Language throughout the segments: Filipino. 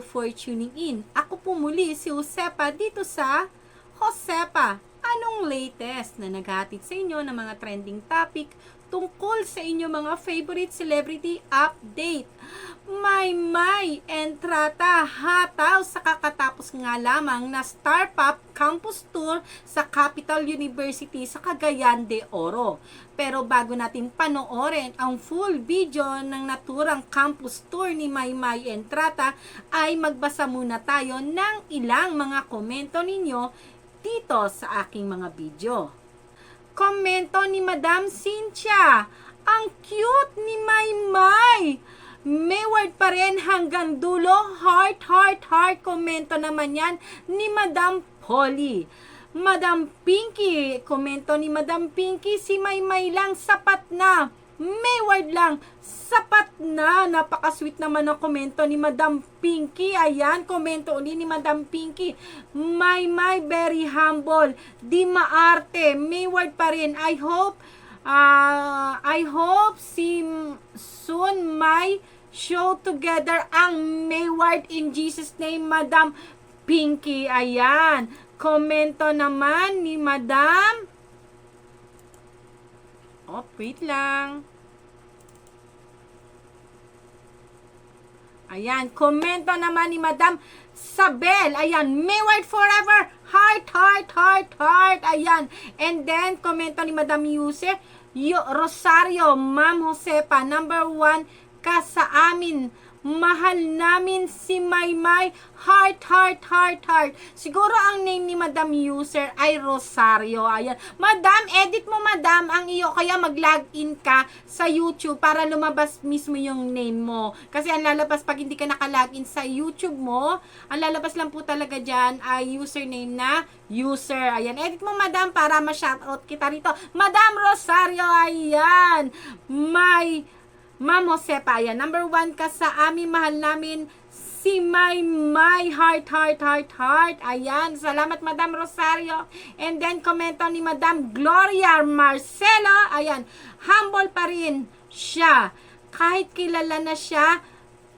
You for tuning in. Ako po muli si Josepa dito sa Josepa. Anong latest na naghatid sa inyo ng mga trending topic tungkol sa inyo mga favorite celebrity update? May may entrata hataw sa kakatapos nga lamang na Star Pop Campus Tour sa Capital University sa Cagayan de Oro. Pero bago natin panoorin ang full video ng naturang campus tour ni Maymay Entrata ay magbasa muna tayo ng ilang mga komento ninyo dito sa aking mga video. Komento ni Madam Cynthia. Ang cute ni Maymay. May word pa rin hanggang dulo. Heart, heart, heart. Komento naman yan ni Madam Polly. Madam Pinky. Komento ni Madam Pinky. Si Maymay lang. Sapat na. May word lang. Sapat na. Napaka-sweet naman ang komento ni Madam Pinky. Ayan, komento uli ni Madam Pinky. May, may, very humble. Di maarte. May word pa rin. I hope Ah, I hope si soon may show together ang Mayward in Jesus name, Madam Pinky. Ayan. Komento naman ni Madam. Oh, wait lang. Ayan, komento naman ni Madam Sabel. Ayan, Mayward forever. Heart, heart, heart, heart. Ayan. And then, komento ni Madam Yuse. Yo, Rosario, Ma'am Josepa, number one ka sa amin. Mahal namin si Maymay. Heart, heart, heart, heart. Siguro ang name ni Madam User ay Rosario. Ayan. Madam, edit mo madam ang iyo. Kaya mag-login ka sa YouTube para lumabas mismo yung name mo. Kasi ang lalabas pag hindi ka nakalogin sa YouTube mo, ang lalabas lang po talaga dyan ay username na user. Ayan. Edit mo madam para ma-shoutout kita rito. Madam Rosario, ayan. May Ma'am Josepa, ayan. Number one ka sa aming mahal namin si My My Heart Heart Heart Heart. Ayan. Salamat Madam Rosario. And then komento ni Madam Gloria Marcelo. Ayan. Humble pa rin siya. Kahit kilala na siya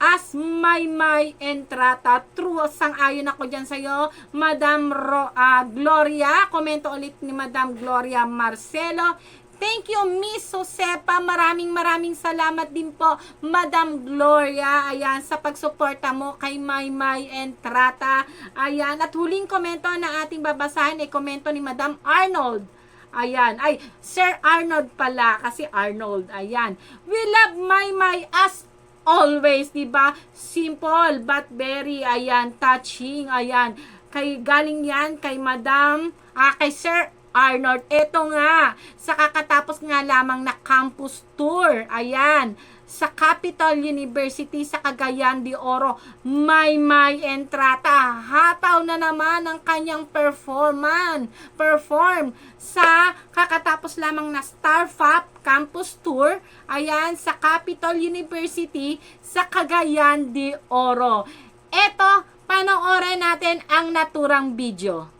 as my my entrata. True, sang-ayon ako dyan sa'yo. Madam Ro, ah, Gloria. Komento ulit ni Madam Gloria Marcelo. Thank you, Miss Josepa. Maraming maraming salamat din po, Madam Gloria. Ayan, sa pagsuporta mo kay Maymay Entrata. Ayan, at huling komento na ating babasahin ay komento ni Madam Arnold. Ayan, ay, Sir Arnold pala, kasi Arnold, ayan. We love Maymay as always, di ba? Simple but very, ayan, touching, ayan. Kay, galing yan kay Madam, ah, kay Sir Arnold. Ito nga, sa kakatapos nga lamang na campus tour. Ayan, sa Capital University sa Cagayan de Oro. May may entrata. Hataw na naman ang kanyang performance. Perform sa kakatapos lamang na Starfap Campus Tour. Ayan, sa Capital University sa Cagayan de Oro. Ito, panoorin natin ang naturang video.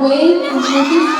喂我是吴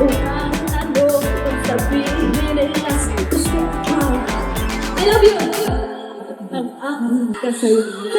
I love you. Ang aking kasaysayan.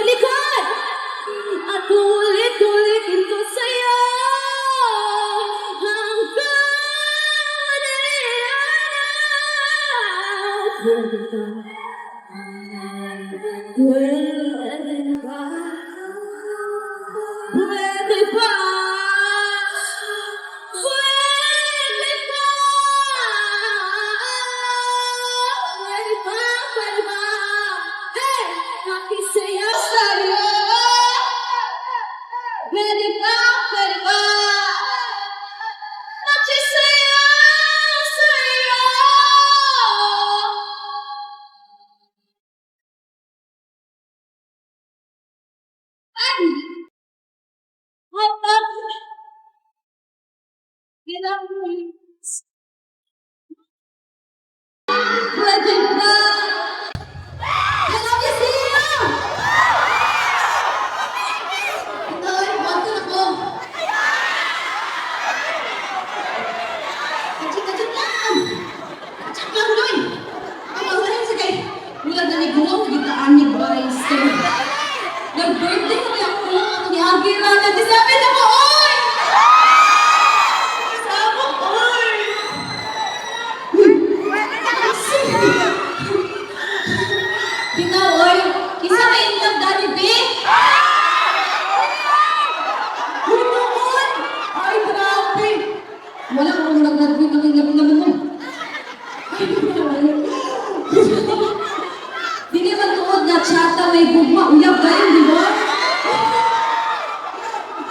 bachata may gugma. Uyab ba yun, di ba?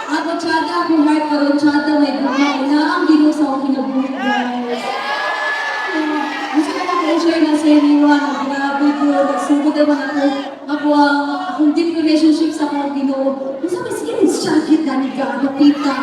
Ah, bachata, kung heart pa bachata may gugma. Una ang ginong sa akong kinabuhi, guys. Gusto ko mag-share na sa inyo, ano, grabe ko, nagsugod naman ako. Ako akong deep relationship sa akong ginoo. Gusto ko, sige, sakit na ni Gano, pita.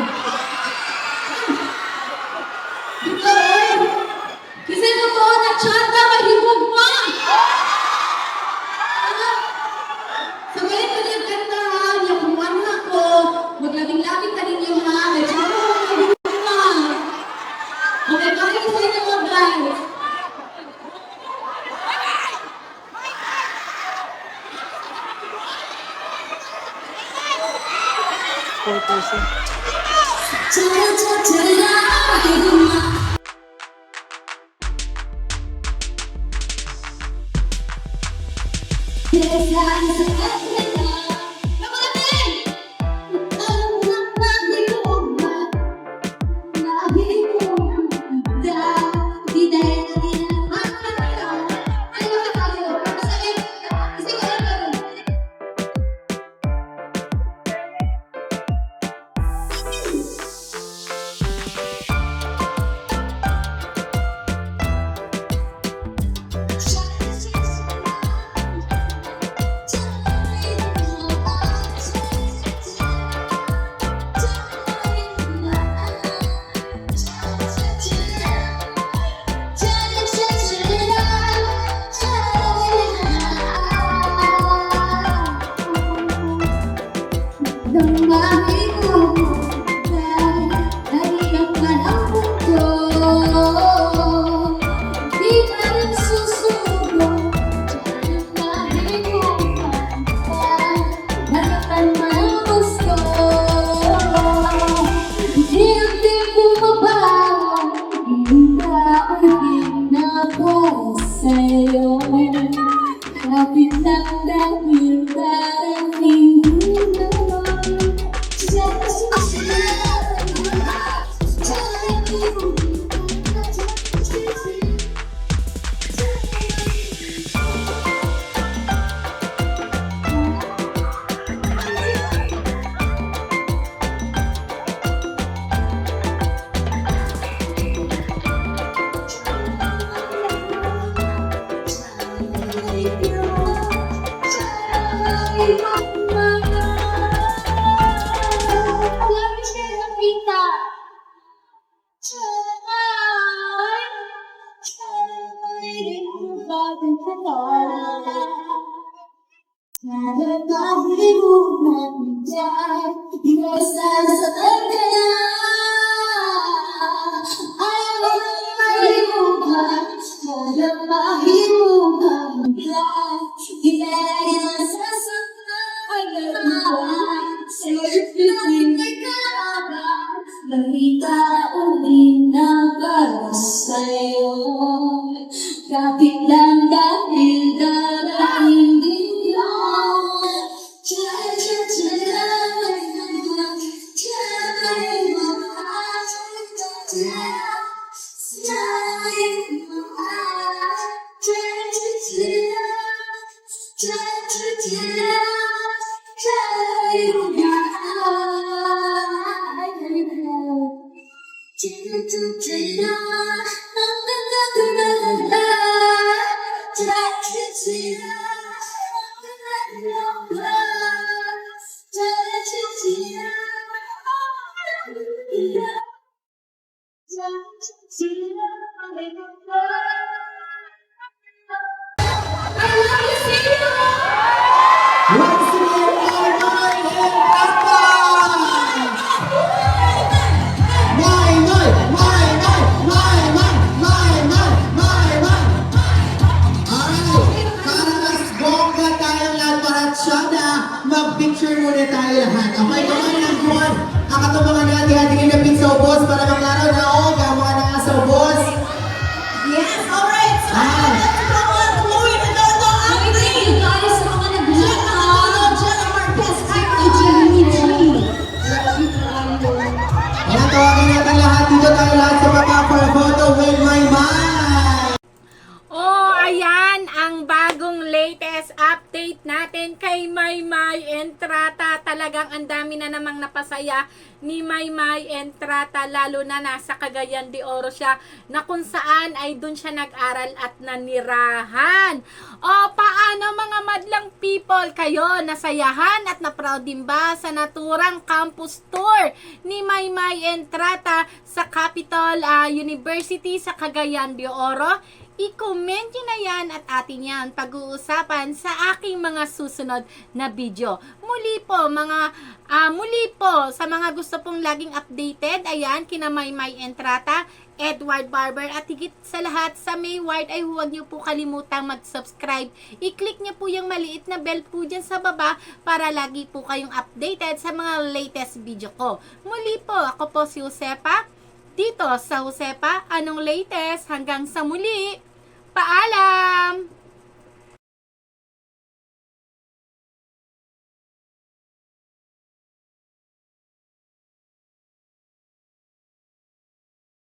Talagang ang dami na namang napasaya ni Maymay Entrata lalo na nasa Cagayan de Oro siya na kung saan ay dun siya nag-aral at nanirahan. O paano mga madlang people kayo nasayahan at na-proud din ba sa naturang campus tour ni Maymay Entrata sa Capital ah, University sa Cagayan de Oro? I-comment nyo na yan at atin yan pag-uusapan sa aking mga susunod na video. Muli po, mga, ah, muli po, sa mga gusto pong laging updated, ayan, kina Maymay Entrata, Edward Barber, at higit sa lahat, sa Mayward, ay huwag nyo po kalimutang mag-subscribe. I-click nyo po yung maliit na bell po dyan sa baba para lagi po kayong updated sa mga latest video ko. Muli po, ako po si Josepa, dito sa Josepa, anong latest? Hanggang sa muli! Paalam!